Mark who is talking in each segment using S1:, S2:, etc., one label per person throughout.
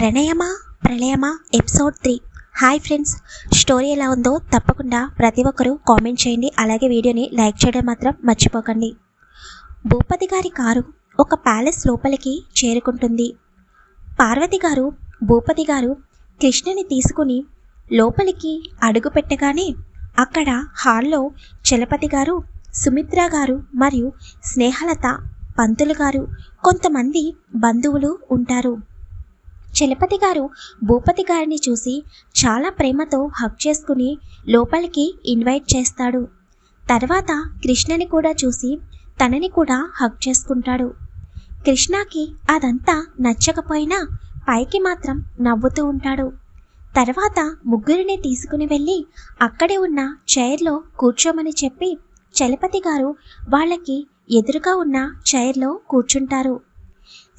S1: ప్రణయమా? ప్రళయమా? Episode three. Hi friends. Story ఎలా ఉందో తప్పకుండా ప్రతి ఒక్కరూ కామెంట్ చేయండి. అలాగే వీడియోని లైక్ చేయడం మాత్రం మర్చిపోకండి. భూపతి గారి కారు ఒక ప్యాలెస్ లోపలికి చేరుకుంటుంది. పార్వతి గారు భూపతి గారు కృష్ణని తీసుకుని లోపలికి అడుగు పెట్టగానే అక్కడ హాల్లో చలపతి గారు సుమిత్ర గారు మరియు స్నేహలత పంతులు గారు కొంతమంది బంధువులు ఉంటారు. చలపతి గారు భూపతి గారిని చూసి చాలా ప్రేమతో హక్ చేసుకుని లోపలికి ఇన్వైట్ చేస్తాడు. తర్వాత కృష్ణని కూడా చూసి తనని కూడా హక్ చేసుకుంటాడు. కృష్ణకి అదంతా నచ్చకపోయినా పైకి మాత్రం నవ్వుతూ ఉంటాడు. తర్వాత ముగ్గురిని తీసుకుని వెళ్ళి అక్కడే ఉన్న చైర్లో కూర్చోమని చెప్పి చలపతి గారు వాళ్ళకి ఎదురుగా ఉన్న చైర్లో కూర్చుంటారు.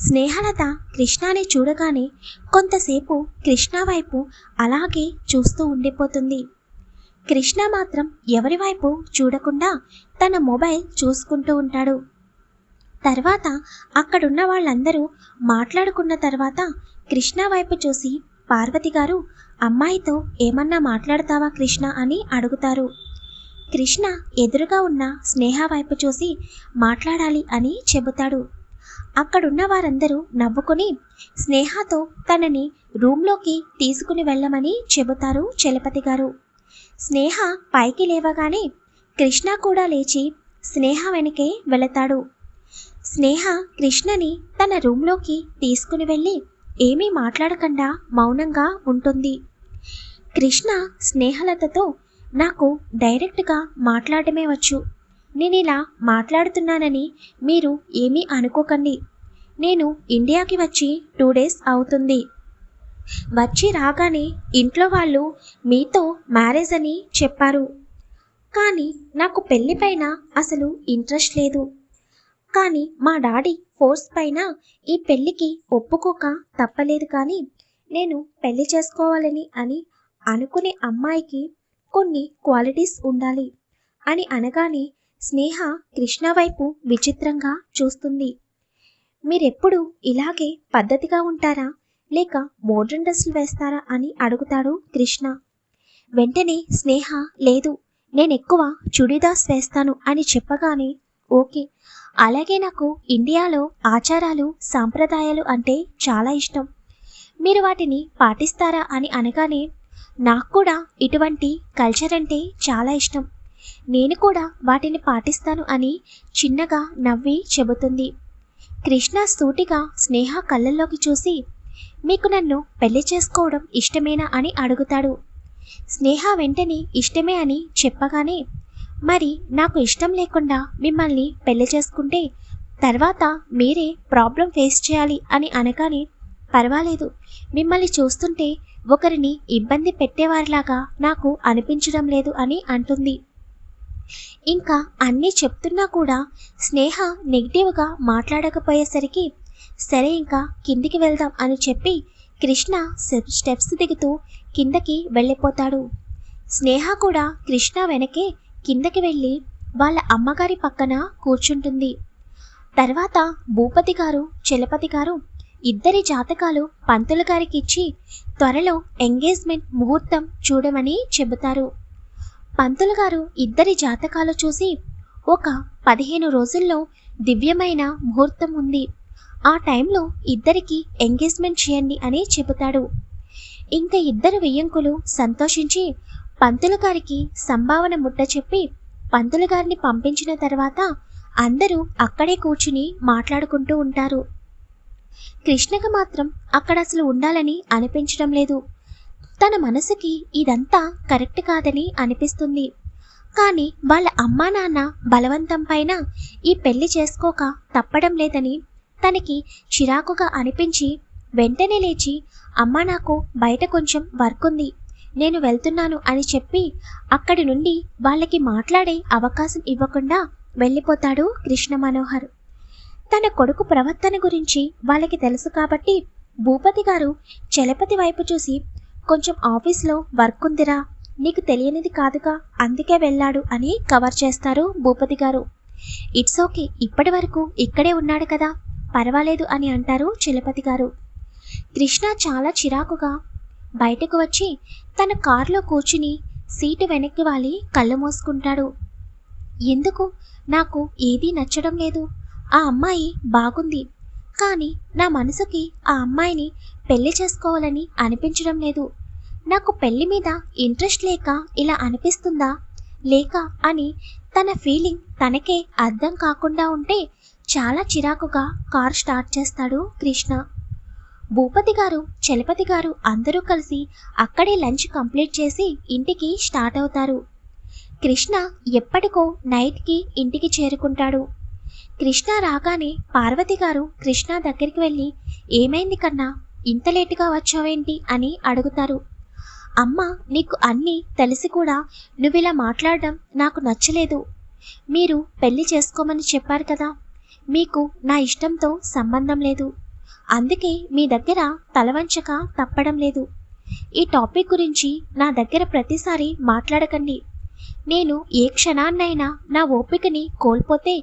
S1: స్నేహలత కృష్ణాని చూడగానే కొంతసేపు కృష్ణ వైపు అలాగే చూస్తూ ఉండిపోతుంది. కృష్ణ మాత్రం ఎవరి వైపు చూడకుండా తన మొబైల్ చూసుకుంటూ ఉంటాడు. తర్వాత అక్కడున్న వాళ్ళందరూ మాట్లాడుకున్న తర్వాత కృష్ణ వైపు చూసి పార్వతి గారు అమ్మాయితో ఏమన్నా మాట్లాడతావా కృష్ణ? అని అడుగుతారు. కృష్ణ ఎదురుగా ఉన్న స్నేహ వైపు చూసి మాట్లాడాలి అని చెబుతాడు. అక్కడున్న వారందరూ నవ్వుకుని స్నేహతో తనని రూమ్లోకి తీసుకుని వెళ్ళమని చెబుతారు చలపతి గారు. స్నేహ పైకి లేవగానే కృష్ణ కూడా లేచి స్నేహ వెనకే వెళతాడు. స్నేహ కృష్ణని తన రూమ్లోకి తీసుకుని వెళ్ళి ఏమీ మాట్లాడకుండా మౌనంగా ఉంటుంది. కృష్ణ స్నేహలతతో నాకు డైరెక్ట్గా మాట్లాడమే వచ్చు. నేను ఇలా మాట్లాడుతున్నానని మీరు ఏమీ అనుకోకండి. నేను ఇండియాకి వచ్చి టూ డేస్ అవుతుంది. వచ్చి రాగానే ఇంట్లో వాళ్ళు మీతో మ్యారేజ్ అని చెప్పారు. కానీ నాకు పెళ్ళి పైన అసలు ఇంట్రెస్ట్ లేదు. కానీ మా డాడీ ఫోర్స్ పైన ఈ పెళ్ళికి ఒప్పుకోక తప్పలేదు కానీ నేను పెళ్ళి చేసుకోవాలని అని అనుకునే అమ్మాయికి కొన్ని క్వాలిటీస్ ఉండాలి అని అనగానే స్నేహ కృష్ణ వైపు విచిత్రంగా చూస్తుంది. మీరెప్పుడు ఇలాగే పద్ధతిగా ఉంటారా? లేక మోడ్రన్ డ్రెస్సులు వేస్తారా అని అడుగుతాడు కృష్ణ. వెంటనే స్నేహ లేదు నేను ఎక్కువ చుడిదాస్ వేస్తాను అని చెప్పగానే ఓకే. అలాగే నాకు ఇండియాలో ఆచారాలు సాంప్రదాయాలు అంటే చాలా ఇష్టం. మీరు వాటిని పాటిస్తారా అని అనగానే నాకు కూడా ఇటువంటి కల్చర్ అంటే చాలా ఇష్టం. నేను కూడా వాటిని పాటిస్తాను అని చిన్నగా నవ్వి చెబుతుంది. కృష్ణ సూటిగా స్నేహ కళ్ళల్లోకి చూసి మీకు నన్ను పెళ్ళి చేసుకోవడం ఇష్టమేనా? అని అడుగుతాడు. స్నేహ వెంటనే ఇష్టమే అని చెప్పగానే మరి నాకు ఇష్టం లేకుండా మిమ్మల్ని పెళ్ళి చేసుకుంటే తర్వాత మీరే ప్రాబ్లం ఫేస్ చేయాలి అని అనగానే పర్వాలేదు. మిమ్మల్ని చూస్తుంటే ఒకరిని ఇబ్బంది పెట్టేవారిలాగా నాకు అనిపించడం లేదు అని అంటుంది. ఇంకా అన్నీ చెప్తున్నా కూడా స్నేహ నెగిటివ్గా మాట్లాడకపోయేసరికి సరే ఇంకా కిందికి వెళ్దాం అని చెప్పి కృష్ణ స్టెప్స్ దిగుతూ కిందకి వెళ్ళిపోతాడు. స్నేహ కూడా కృష్ణ వెనకే కిందకి వెళ్ళి వాళ్ళ అమ్మగారి పక్కన కూర్చుంటుంది. తర్వాత భూపతి గారు చలపతి గారు ఇద్దరి జాతకాలు పంతులు గారికి ఇచ్చి త్వరలో ఎంగేజ్మెంట్ ముహూర్తం చూడమని చెబుతారు. పంతులు గారు ఇద్దరి జాతకాలు చూసి ఒక పదిహేను రోజుల్లో దివ్యమైన ముహూర్తం ఉంది. ఆ టైంలో ఇద్దరికి ఎంగేజ్మెంట్ చేయండి అని చెబుతాడు. ఇంకా ఇద్దరు వెయ్యంకులు సంతోషించి పంతులు గారికి సంభావన ముట్ట చెప్పి పంతులు గారిని పంపించిన తర్వాత అందరూ అక్కడే కూర్చుని మాట్లాడుకుంటూ ఉంటారు. కృష్ణకు మాత్రం అక్కడ అసలు ఉండాలని అనిపించడం లేదు. తన మనసుకి ఇదంతా కరెక్ట్ కాదని అనిపిస్తుంది. కానీ వాళ్ళ అమ్మా నాన్న బలవంతం పైన ఈ పెళ్ళి చేసుకోక తప్పడం లేదని తనకి చిరాకుగా అనిపించి వెంటనే లేచి అమ్మ నాకు బయట కొంచెం వర్క్ ఉంది. నేను వెళ్తున్నాను అని చెప్పి అక్కడి నుండి వాళ్ళకి మాట్లాడే అవకాశం ఇవ్వకుండా వెళ్ళిపోతాడు కృష్ణ మనోహర్. తన కొడుకు ప్రవర్తన గురించి వాళ్ళకి తెలుసు కాబట్టి భూపతి గారు చలపతి వైపు చూసి కొంచెం ఆఫీస్లో వర్క్ ఉందిరా. నీకు తెలియనిది కాదుగా. అందుకే వెళ్ళాడు అని కవర్ చేస్తారు భూపతి గారు. ఇట్స్ ఓకే ఇప్పటి వరకు ఇక్కడే ఉన్నాడు కదా. పర్వాలేదు అని అంటారు చలపతి గారు. కృష్ణ చాలా చిరాకుగా బయటకు వచ్చి తన కారులో కూర్చుని సీటు వెనక్కి వాలి కళ్ళు మూసుకుంటాడు. ఎందుకు? నాకు ఏదీ నచ్చడం లేదు. ఆ అమ్మాయి బాగుంది. కానీ నా మనసుకి ఆ అమ్మాయిని పెళ్ళి చేసుకోవాలని అనిపించడం లేదు. నాకు పెళ్ళి మీద ఇంట్రెస్ట్ లేక ఇలా అనిపిస్తుందా? లేక అని తన ఫీలింగ్ తనకే అర్థం కాకుండా ఉంటే చాలా చిరాకుగా కార్ స్టార్ట్ చేస్తాడు కృష్ణ. భూపతి గారు చలపతి గారు అందరూ కలిసి అక్కడే లంచ్ కంప్లీట్ చేసి ఇంటికి స్టార్ట్ అవుతారు. కృష్ణ ఎప్పటికో నైట్కి ఇంటికి చేరుకుంటాడు. కృష్ణ రాగానే పార్వతి గారు కృష్ణ దగ్గరికి వెళ్ళి ఏమైంది కన్నా? ఇంత లేటుగా వచ్చావేంటి? అని అడుగుతారు. అమ్మ నీకు అన్నీ తెలిసి కూడా నువ్విలా మాట్లాడడం నాకు నచ్చలేదు. మీరు పెళ్ళి చేసుకోమని చెప్పారు కదా. మీకు నా ఇష్టంతో సంబంధం లేదు. అందుకే మీ దగ్గర తలవంచక తప్పడం లేదు. ఈ టాపిక్ గురించి నా దగ్గర ప్రతిసారి మాట్లాడకండి. నేను ఏ క్షణాన్నైనా నా ఓపికని కోల్పోతే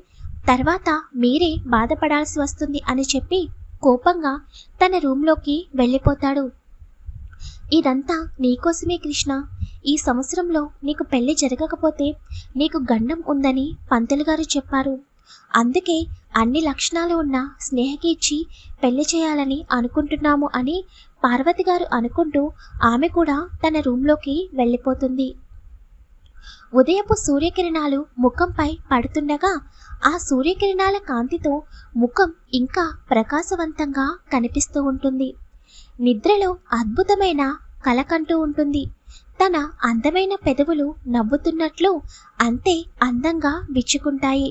S1: తర్వాత మీరే బాధపడాల్సి వస్తుంది అని చెప్పి కోపంగా తన రూంలోకి వెళ్ళిపోతాడు. ఇదంతా నీకోసమే కృష్ణ. ఈ సంవత్సరంలో నీకు పెళ్ళి జరగకపోతే నీకు గండం ఉందని పంతులు గారు చెప్పారు. అందుకే అన్ని లక్షణాలు ఉన్న స్నేహకి ఇచ్చి పెళ్ళి చేయాలని అనుకుంటున్నాము అని పార్వతి గారు అనుకుంటూ ఆమె కూడా తన రూంలోకి వెళ్ళిపోతుంది. ఉదయపు సూర్యకిరణాలు ముఖంపై పడుతుండగా ఆ సూర్యకిరణాల కాంతితో ముఖం ఇంకా ప్రకాశవంతంగా కనిపిస్తూ ఉంటుంది. నిద్రలో అద్భుతమైన కలకంటూ ఉంటుంది. తన అందమైన పెదవులు నవ్వుతున్నట్లు అంతే అందంగా విచ్చుకుంటాయి.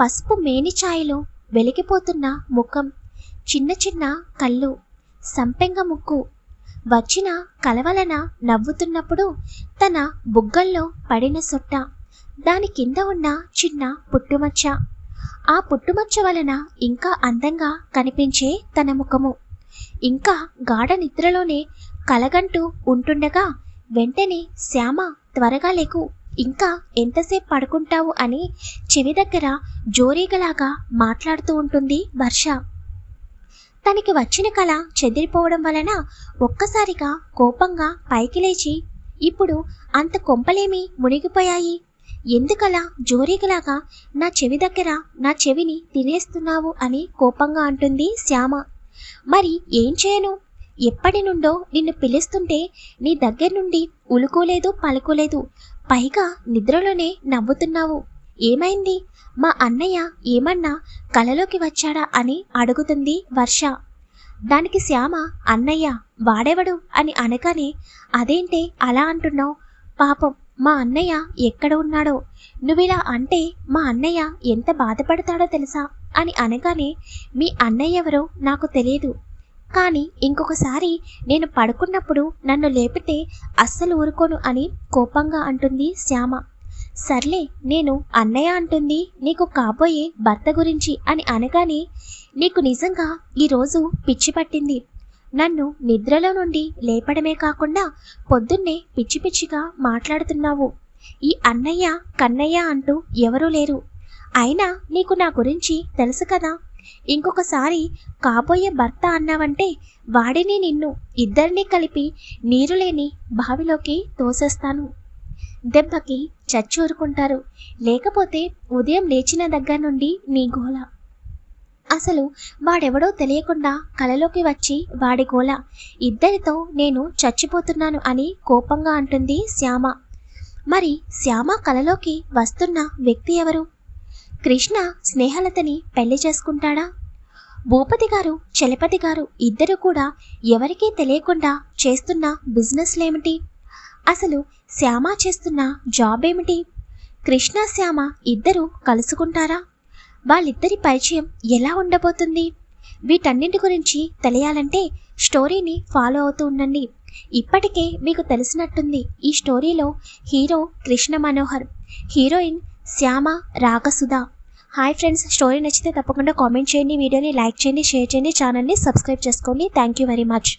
S1: పసుపు మేనిఛాయలో వెలిగిపోతున్న ముఖం చిన్న చిన్న కళ్ళు సంపెంగ ముక్కు వచ్చిన కలవలన నవ్వుతున్నప్పుడు తన బుగ్గల్లో పడిన సొట్ట దాని కింద ఉన్న చిన్న పుట్టుమచ్చ. ఆ పుట్టుమచ్చ వలన ఇంకా అందంగా కనిపించే తన ముఖము. ఇంకా గాఢ నిద్రలోనే కలగంటూ ఉంటుండగా వెంటనే శ్యామ త్వరగా లేకు. ఇంకా ఎంతసేపు పడుకుంటావు అని చెవి దగ్గర జోరీగలాగా మాట్లాడుతూ ఉంటుంది వర్ష. తనకి వచ్చిన కళ చెదిరిపోవడం వలన ఒక్కసారిగా కోపంగా పైకి లేచి ఇప్పుడు అంత కొంపలేమి మునిగిపోయాయి? ఎందుకలా జోరీగలాగా నా చెవి దగ్గర నా చెవిని తినేస్తున్నావు? అని కోపంగా అంటుంది శ్యామ. మరి ఏం చేయను? ఎప్పటి నుండో నిన్ను పిలుస్తుంటే నీ దగ్గర నుండి ఉలుకోలేదు పలుకోలేదు. పైగా నిద్రలోనే నవ్వుతున్నావు. ఏమైంది? మా అన్నయ్య ఏమన్నా కలలోకి వచ్చాడా అని అడుగుతుంది వర్ష. దానికి శ్యామ అన్నయ్య వాడెవడు? అని అనగానే అదేంటే అలా అంటున్నావు? పాపం మా అన్నయ్య ఎక్కడ ఉన్నాడో? నువ్విలా అంటే మా అన్నయ్య ఎంత బాధపడతాడో తెలుసా? అని అనగానే మీ అన్నయ్య ఎవరో నాకు తెలియదు. కానీ ఇంకొకసారి నేను పడుకున్నప్పుడు నన్ను లేపితే అస్సలు ఊరుకోను అని కోపంగా అంటుంది శ్యామ. సర్లే నేను అన్నయ్య అంటుంది నీకు కాబోయే భర్త గురించి అని అనగానే నీకు నిజంగా ఈరోజు పిచ్చి పట్టింది. నన్ను నిద్రలో నుండి లేపడమే కాకుండా పొద్దున్నే పిచ్చి పిచ్చిగా మాట్లాడుతున్నావు. ఈ అన్నయ్య కన్నయ్య అంటూ ఎవరూ లేరు. అయినా నీకు నా గురించి తెలుసు కదా. ఇంకొకసారి కాబోయే భర్త అన్నావంటే వాడిని నిన్ను ఇద్దరినీ కలిపి నీరు లేని బావిలోకి తోసేస్తాను. దెబ్బకి చచ్చూరుకుంటారు. లేకపోతే ఉదయం లేచిన దగ్గర నుండి నీ గోల. అసలు వాడెవడో తెలియకుండా కలలోకి వచ్చి వాడి గోల. ఇద్దరితో నేను చచ్చిపోతున్నాను అని కోపంగా అంటుంది శ్యామ. మరి శ్యామ కలలోకి వస్తున్న వ్యక్తి ఎవరు? కృష్ణ స్నేహలతని పెళ్ళి చేసుకుంటాడా? భూపతి గారు చలపతి గారు ఇద్దరు కూడా ఎవరికీ తెలియకుండా చేస్తున్న బిజినెస్లేమిటి? అసలు శ్యామ చేస్తున్న జాబ్ ఏమిటి కృష్ణ శ్యామ ఇద్దరు కలుసుకుంటారా? వాళ్ళిద్దరి పరిచయం ఎలా ఉండబోతుంది? వీటన్నింటి గురించి తెలియాలంటే స్టోరీని ఫాలో అవుతూ ఉండండి. ఇప్పటికే మీకు తెలిసినట్టుంది ఈ స్టోరీలో hero Krishna Manohar. Heroine Shyama Ragasudha hi friends story నచ్చితే తప్పకుండా కామెంట్ చేయండి వీడియోని లైక్ చేయండి షేర్ చేయండి ఛానల్ని సబ్స్క్రైబ్ చేసుకోండి. Thank you very much